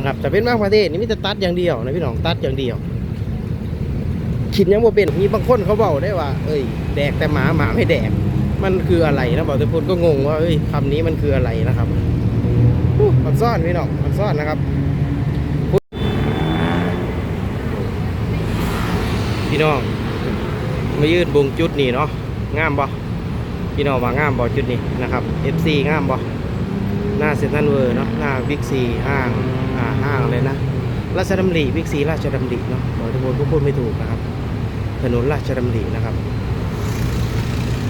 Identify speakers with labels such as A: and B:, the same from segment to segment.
A: นะครับแต่เป็นบางประเทศนี่มีแต่ตัดอย่างเดียวนะพี่น้องตัดอย่างเดียวคิดยังบ่เป็นมีบางคนเขาบอกได้ว่า เอ้ย แดกแต่หมาหมาไม่แดก มันคืออะไรนะบอกแต่พลก็งงว่าเอ้ยคำนี้มันคืออะไรนะครับมันซ่อนพี่น้องมันซ่อนนะครับพี่น้องมายืดบงจุดนี่เนาะงามบ่พี่น้องว่างามบ่จุดนี้นะครับ FC งามบ่หน้าเซ็นทรัลเวิร์เนาะหน้าบิ๊กซีห้าง ห้างเลยนะราชดำริบิ๊กซีราชดำริเนาะบอกทุกคนก็พูดไม่ถูกนะครับ ถนนราชดำรินะครับ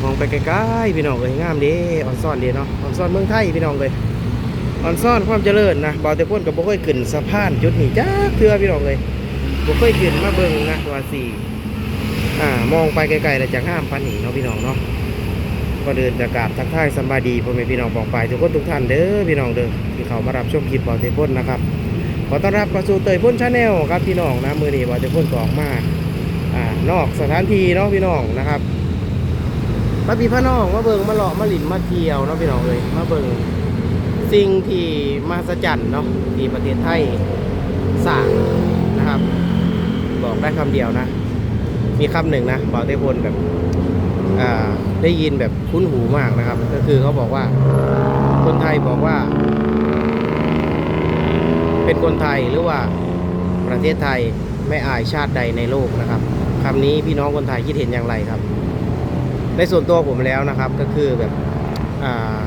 A: มองไปไกลๆพี่น้องเลยงามดีออนซ่อนดีเนาะออนซ่อนเมืองไทยพี่น้องเลยออนซ่อนความเจริญนะบ่าวแต่พ่นกับบ่เคยขึ้นสะพานจุดนี้จ้าเทื่อพี่น้องเลยบ่เคยขึ้นมาเบิ่งนะว่าสี่อ่ามองไปไกลๆแต่จากห้ามพันหนีเนาะพี่น้องเนาะก็เดินจะกราบทักทายสบายดีพ่อแม่พี่น้องปองไปทุกคนทุกท่านเด้อพี่น้องเด้อที่เขามารับชมคลิปบ่าวแต่พ่นนะครับ ขอต้อนรับเข้าสู่เตยพ่นชาแนลครับพี่น้องนะมือนี้บ่าวแต่พ่นกออกมากอ่านอกสถานที่เนาะพี่น้องนะครับมาพี่พระน้องมาเบิงมาหลอมาหลินมาเที่ยวเนาะพี่น้องเลยมาเบิงสิ่งที่มหัศจรรย์เนาะที่ประเทศไทยสร้างนะครับ บอกได้คำเดียวนะ มีคำหนึ่งนะบอกได้พลแบบอ่าได้ยินแบบคุ้นหูมากนะครับ ก็คือเขาบอกว่าคนไทยบอกว่า เป็นคนไทยหรือว่าประเทศไทยไม่อายชาติใดในโลกนะครับคำนี้พี่น้องคนไทยคิดเห็นอย่างไรครับ ในส่วนตัวผมแล้วนะครับก็คือแบบอ่า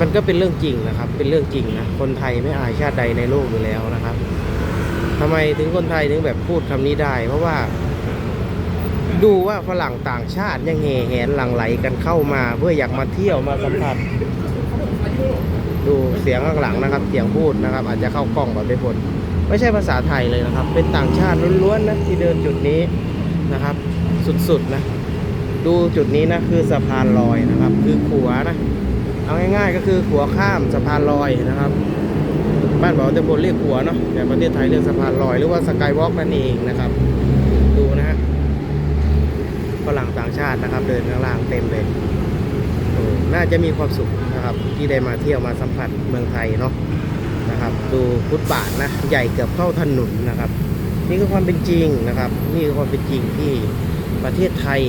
A: มันก็เป็นเรื่องจริงนะครับ เป็นเรื่องจริงนะคนไทยไม่อายชาติใดในโลกอยู่แล้วนะครับทำไมถึงคนไทยถึงแบบพูดคำนี้ได้ เพราะว่า ดูว่าฝรั่งต่างชาติยังแห่แหนหลั่งไหลกันเข้ามา เพื่ออยากมาเที่ยวมาสัมผัส ดูเสียงข้างหลังนะครับ เสียงพูดนะครับ อาจจะเข้ากล้องแบบไม่พ้นไม่ใช่ภาษาไทยเลยนะครับ เป็นต่างชาติล้วนๆนะที่เดินจุดนี้นะครับ สุดๆนะดูจุดนี้นะคือสะพานลอยนะครับ คือขัวนะเอาง่ายๆก็คือขัวข้ามสะพานลอยนะครับ บ้านบอกแต่บนเรียกขัวเนาะแต่ประเทศไทยเรียกสะพานลอยหรือว่าสกายวอล์กนั่นเองนะครับ ดูนะฮะฝรั่งต่างชาตินะครับ เดินข้างล่างเต็มเลย น่าจะมีความสุขนะครับที่ได้มาเที่ยวมาสัมผัสเมืองไทยเนาะนะครับ ดูฟุตบาทนะใหญ่เกือบเท่าถนนนะครับ นี่คือความเป็นจริงนะครับ นี่คือความเป็นจริงที่ประเทศไทย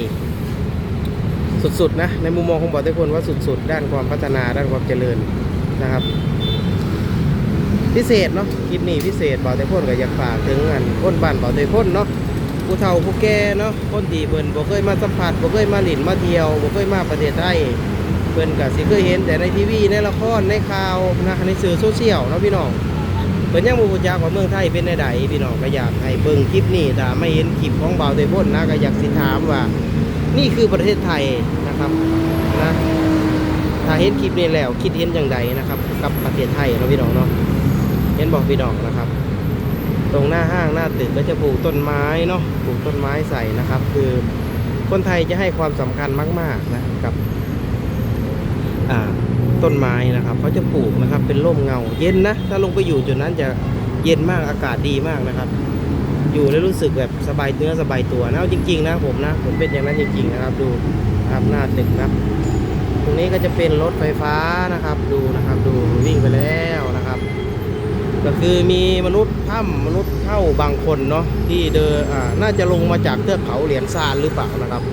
A: สุดๆนะในมุมมองของบอทุกคนว่าสุด ๆ ด้านความพัฒนาด้านความเจริญนะครับ พิเศษเนาะคลิปนี้พิเศษบอทุกคนก็อยากฝากถึงอันคนบ้านบอทุกคนเนาะผู้เฒ่าผู้แก่เนาะคนที่เพิ่นบ่เคยมาสัมผัสบ่เคยมาหลินมาเที่ยวบ่เคยมาประเทศไทย เพิ่นก็สิเคยเห็นแต่ในทีวีในละครในข่าวนะในสื่อโซเชียลเนาะพี่น้องเพิ่นยังบ่รู้จักว่าเมืองไทยเป็นใดๆพี่น้องก็อยากให้เบิ่งคลิปนี้ถ้าไม่เห็นคลิปของบ่าวทุกคนนะก็อยากสิถามว่า นี่คือประเทศไทยนะครับนะถ้าเห็นคลิปนี้แล้วคิดเห็นอย่างไรนะครับ กับประเทศไทยเราะพี่น้องเนาะเห็นบอกพี่น้องนะครับ ตรงหน้าห้างหน้าตึกก็จะปลูกต้นไม้เนาะปลูกต้นไม้ใส่นะครับ คือคนไทยจะให้ความสำคัญมาก ๆนะกับ ต้นไม้นะครับเขาจะปลูกนะครับ เป็นร่มเงา เย็นนะ ถ้าลงไปอยู่จุดนั้นจะเย็นมากอากาศดีมากนะครับ อยู่แล้วรู้สึกแบบสบายเนื้อสบายตัวนะจริง ๆ นะผมนะผมเป็นอย่างนั้นจริง ๆ นะครับ ดูครับหน้าตึกนะครับตรงนี้ก็จะเป็นรถไฟฟ้านะครับ ดูนะครับ ดูวิ่งไปแล้วนะครับ ก็คือมีมนุษย์ถ้ำมนุษย์เท่าบางคนเนาะที่เดินน่าจะลงมาจากเทือกเขาเหรียญซานหรือเปล่านะครับ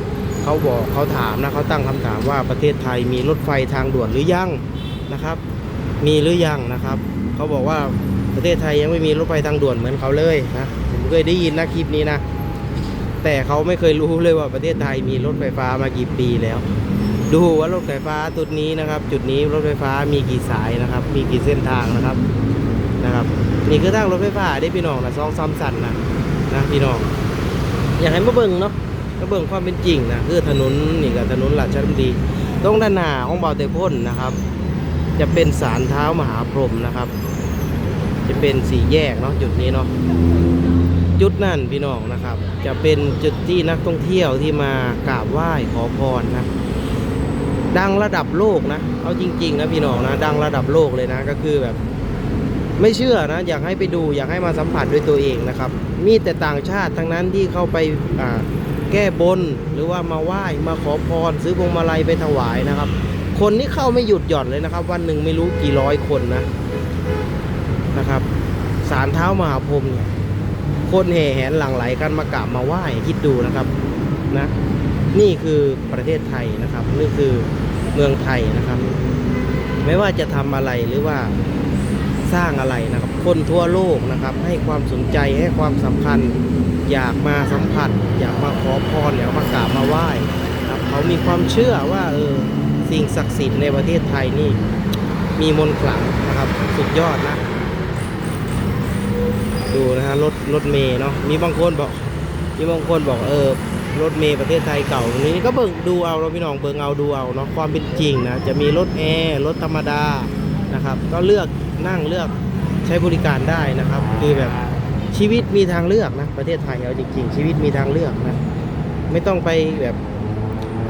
A: เขาบอกเขาถามนะเขาตั้งคำถามว่าประเทศไทยมีรถไฟทางด่วนหรือยังนะครับ มีหรือยังนะครับเขาบอกว่าประเทศไทยยังไม่มีรถไฟทางด่วนเหมือนเขาเลยนะผมเคยได้ยินนะคลิปนี้นะแต่เขาไม่เคยรู้เลยว่าประเทศไทยมีรถไฟฟ้ามากี่ปีแล้ว ดูว่ารถไฟฟ้าจุดนี้นะครับ จุดนี้รถไฟฟ้ามีกี่สายนะครับ มีกี่เส้นทางนะครับนะครับ นี่คือทางรถไฟฟ้าได้พี่น้องนะซองซ้ำสันนะนะพี่น้องอยากให้มาเบิ่งเนาะ มาเบิ่งความเป็นจริงนะคือถนนนี่กับถนนราชดำเนินตรงด้านหน้าของเบาเตยพ่นนะครับ จะเป็นศาลเท้ามหาพรหมนะครับ จะเป็นสี่แยกเนาะจุดนี้เนาะจุดนั่นพี่น้องนะครับ จะเป็นจุดที่นักท่องเที่ยวที่มากราบไหว้ขอพรนะดังระดับโลกนะเอาจริง ๆ นะพี่น้องนะ ดังระดับโลกเลยนะก็คือแบบ ไม่เชื่อนะ อยากให้ไปดูอยากให้มาสัมผัสด้วยตัวเองนะครับ มีแต่ต่างชาติทั้งนั้นที่เข้าไปอ่า แก้บนหรือว่ามาไหว้มาขอพรซื้อพวงมาลัยไปถวายนะครับ คนที่เข้าไม่หยุดหย่อนเลยนะครับ วันหนึ่งไม่รู้กี่ร้อยคนนะนะครับศาลเท้ามหาพรมเนี่ยคนแห่แหนหลั่งไหลกันมากราบมาไหว้คิดดูนะครับนะนี่คือประเทศไทยนะครับ นี่คือเมืองไทยนะครับ ไม่ว่าจะทำอะไรหรือว่าสร้างอะไรนะครับ คนทั่วโลกนะครับ ให้ความสนใจให้ความสำคัญ อยากมาสัมผัส อยากมาขอพรอยากมากราบมาไหว้ครับเขามีความเชื่อว่าเออสิ่งศักดิ์สิทธิ์ในประเทศไทยนี่ มีมนต์ขลังนะครับ สุดยอดนะ ดูนะฮะรถรถเมย์เนาะมีบางคนบอก มีบางคนบอกเออรถเมย์ประเทศไทยเก่าตรงนี้ก็เบิ่งดูเอาเราพี่น้องเบิ่งเอาดูเอาเนาะความเป็นจริงนะจะมีรถแอร์รถธรรมดานะครับ ก็เลือกนั่งเลือกใช้บริการได้นะครับ คือแบบ ชีวิตมีทางเลือกนะ ประเทศไทยเอาจริง ๆ ชีวิตมีทางเลือกนะ ไม่ต้องไปแบบ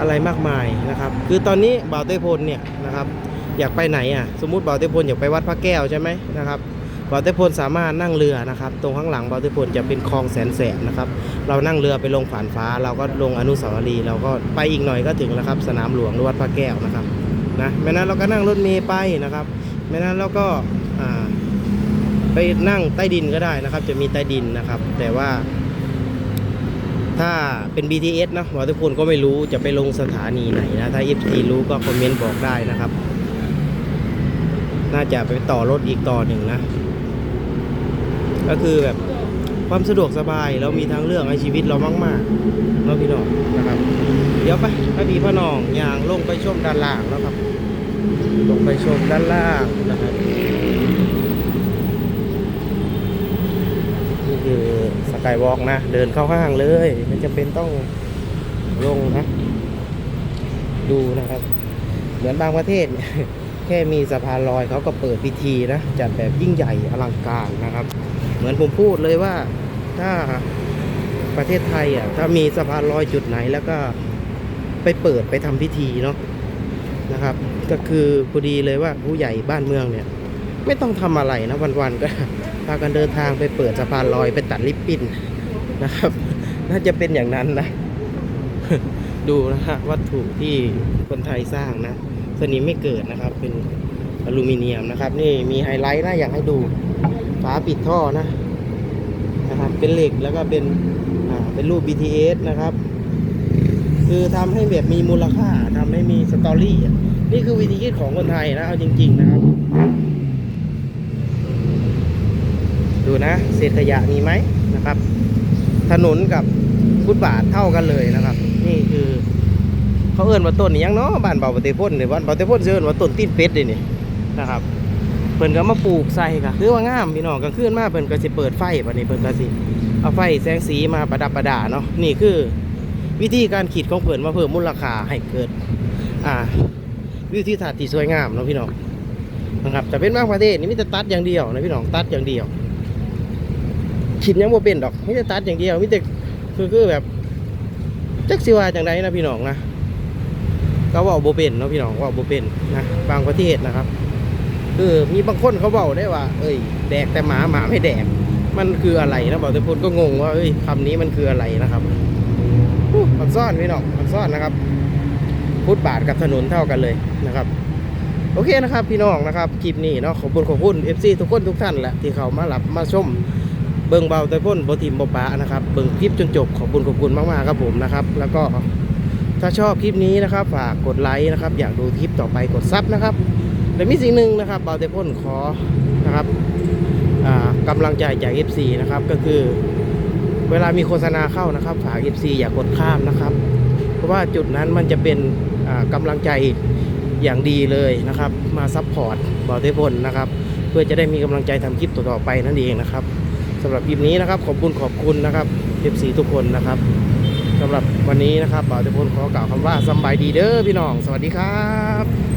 A: อะไรมากมายนะครับ คือตอนนี้บ่าวเต้พลเนี่ยนะครับ อยากไปไหนอะ สมมุติบ่าวเต้พลอยากไปวัดพระแก้วใช่ไหมนะครับบ่าวเต้พลสามารถนั่งเรือนะครับ ตรงข้างหลังบ่าวเต้พลจะเป็นคลองแสนแสบนะครับ เรานั่งเรือไปลงฝานฟ้า เราก็ลงอนุสาวรีย์เราก็ไปอีกหน่อยก็ถึงแล้วครับ สนามหลวงหรือวัดพระแก้วนะครับนะไม่นั้นเราก็นั่งรถเมล์ไปนะครับไม่นั้นเราก็อ่า ไปนั่งใต้ดินก็ได้นะครับ จะมีใต้ดินนะครับ แต่ว่า ถ้าเป็น BTS นะบ่าวเต้พลก็ไม่รู้จะไปลงสถานีไหนนะ ถ้า FT รู้ก็คอมเมนต์บอกได้นะครับ น่าจะไปต่อรถอีกต่อหนึ่งนะ ก็คือแบบความสะดวกสบายเรามีทางเลือกในชีวิตเรามากๆเนาะพี่น้องนะครับ เดี๋ยวไปพระพี่พ่อน้องอย่างลงไปชมด้านล่างแล้วครับ ลงไปชมด้านล่างนะครับ คือสกายวอล์กนะ เดินเข้าห้างเลยไม่จำเป็นต้องลงนะ ดูนะครับ เหมือนบางประเทศ แค่มีสะพานลอยเขาก็เปิดพิธีนะ จัดแบบยิ่งใหญ่อลังการนะครับ เหมือนผมพูดเลยว่าถ้าประเทศไทยอะถ้ามีสะพานลอยจุดไหนแล้วก็ไปเปิดไปทำพิธีเนาะนะครับ ก็คือพอดีเลยว่าผู้ใหญ่บ้านเมืองเนี่ย ไม่ต้องทำอะไรนะวันๆก็พากันเดินทางไปเปิดสะพานลอยไปตัดลิปปิ้นนะครับ น่าจะเป็นอย่างนั้นนะ ดูนะฮะวัตถุที่คนไทยสร้างนะสนิมไม่เกิดนะครับ เป็นอลูมิเนียมนะครับ นี่มีไฮไลท์นะอยากให้ดูฝาปิดท่อนะนะครับ เป็นเหล็กแล้วก็เป็นอ่าเป็นรูป BTS นะครับ คือทำให้แบบมีมูลค่าทำให้มีสตอรี่นี่คือวิธีคิดของคนไทยนะเอาจริง ๆ นะครับ ดูนะ เศษขยะมีไหมนะครับ ถนนกับฟุตบาทเท่ากันเลยนะครับ นี่คือเขาเอิ้นว่าต้นนี่ยังเนาะบ้านเบาปฏิพ่นเนี่ยบ้านเบาปฏิพ่นเอิ้นว่าต้นตีนเป็ดเลยนี่นะครับเพิ่นก็มาปลูกใส่ค่ะคือว่างามพี่น้องกลางคืนมาเพิ่นก็สิเปิดไฟบัดนี้เพิ่นก็สิเอาไฟแสงสีมาประดับประดาเนาะนี่คือ วิธีการขีดของเพิ่นมาเพิ่มมูลค่าให้เกิด อ่า วิธีทัศน์ที่สวยงามเนาะพี่น้องนะครับแต่เป็นบางประเทศนี่มีแต่ตัดอย่างเดียวนะพี่น้องตัดอย่างเดียว ขีดยังบ่เป็นดอกมีแต่ตัดอย่างเดียวมีแต่คือคือแบบจักสิว่าจังไดนะพี่น้องนะก็เว่าโบเป็นเนาะพี่น้องว่าโบเป็นนะบางประเทศนะครับคือมีบางคนเขาบอกได้ว่า เอ้ย แดกแต่หมาหมาไม่แดก มันคืออะไรนะบอกแต่พูดก็งงว่าเอ้ยคำนี้มันคืออะไรนะครับมันซ่อนพี่น้องมันซ่อนนะครับฟุตบาทกับถนนเท่ากันเลยนะครับ โอเคนะครับ พี่น้องนะครับคลิปนี้เนาะขอบคุณขอบคุณ FC ทุกคนทุกท่านแหละที่เขามาหลับมาชม เบิ่งเบาแต่พ่นบทีมบปะนะครับเบิ่งคลิปจนจบขอบคุณขอบคุณมากๆครับผมนะครับ แล้วก็ถ้าชอบคลิปนี้นะครับ ฝากกดไลค์นะครับ อยากดูคลิปต่อไปกดซับนะครับแต่มีสิ่งหนึ่งนะครับเบาเตพ่นขอนะครับอ่ากำลังใจจาก FC นะครับก็คือเวลามีโฆษณาเข้านะครับฝาก FC อย่ากกดข้ามนะครับ เพราะว่าจุดนั้นมันจะเป็นอ่ากำลังใจอย่างดีเลยนะครับ มาซัพพอร์ตเบาเตพ่นนะครับ เพื่อจะได้มีกำลังใจทำคลิปต่อๆไปนั่นเองนะครับำหรับคลิปนี้นะครับ ขอบคุณขอบคุณนะครับ FC ทุกคนนะครับสำหรับวันนี้นะครับบ่าวเตพลขอกล่าวคำว่าสบายดีเด้อพี่น้อง สวัสดีครับ